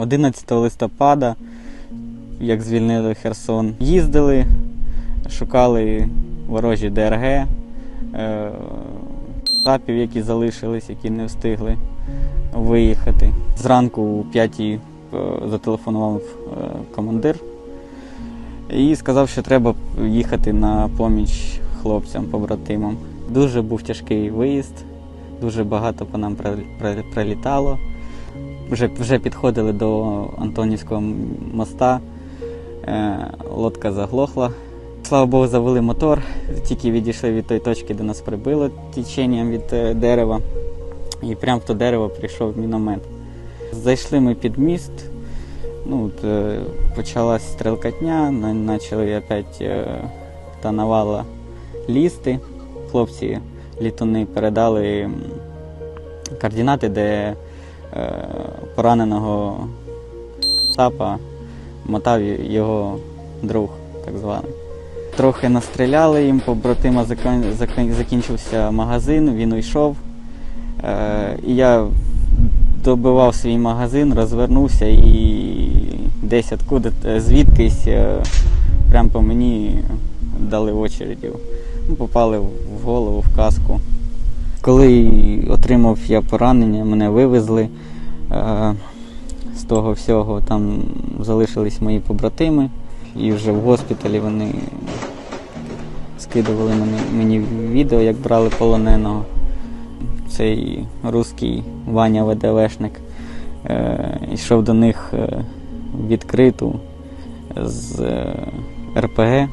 11 листопада, як звільнили Херсон, їздили, шукали ворожі ДРГ, е, тапів, які залишились, які не встигли виїхати. Зранку у 5 е, зателефонував е, командир і сказав, що треба їхати на поміч хлопцям, побратимам. Дуже був тяжкий виїзд, дуже багато по нам при- при- прилітало. Вже, вже підходили до Антонівського моста, е, лодка заглохла. Слава Богу, завели мотор, тільки відійшли від тої точки, де нас прибило тіченням від е, дерева. І прямо в то дерево прийшов міномет. Зайшли ми під міст, ну, е, почалась стрілкатня, почали опять та навала лізти. Хлопці літуни передали координати, де пораненого ЦАПа мотав його друг, так званий. Трохи настріляли їм, побратима закінчився магазин, він уйшов. Е, і я добивав свій магазин, розвернувся і десь откуда звідкись е, прямо по мені дали очередів. Ну, попали в голову, в каску. Коли отримав я поранення, мене вивезли е, з того всього, там залишились мої побратими, і вже в госпіталі вони скидували мені, відео, як брали полоненого. Цей русський Ваня ВДВшник е, йшов до них е, відкриту з е, РПГ.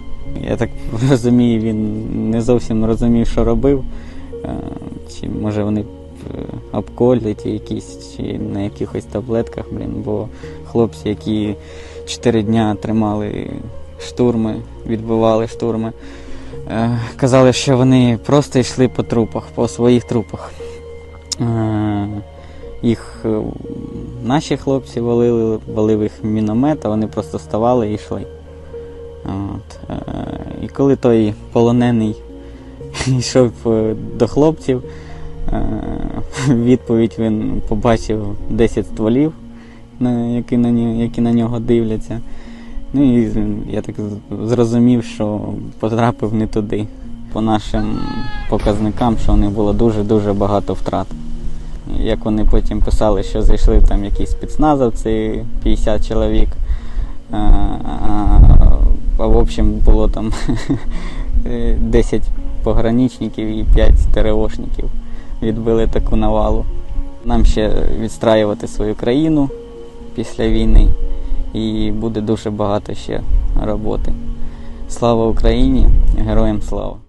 Я так розумію, він не зовсім розумів, що робив. Чи може вони обколіті якісь, чи на якихось таблетках, блін, бо хлопці, які чотири дня тримали штурми, відбивали штурми, е, казали, що вони просто йшли по трупах, по своїх трупах. Е, Їх е, наші хлопці валили, валив їх міномет, а вони просто вставали і йшли. От. І коли той полонений йшов до хлопців, відповідь він побачив 10 стволів, які на нього, які на нього дивляться. Ну і я так зрозумів, що потрапив не туди. По нашим показникам, що них було дуже-дуже багато втрат. Як вони потім писали, що зайшли там якісь спецназовці, 50 чоловік. А, а, а в общем було там 10 пограничників і 5 ТРОшників. Відбили таку навалу. Нам ще відстраювати свою країну після війни, і буде дуже багато ще роботи. Слава Україні! Героям слава!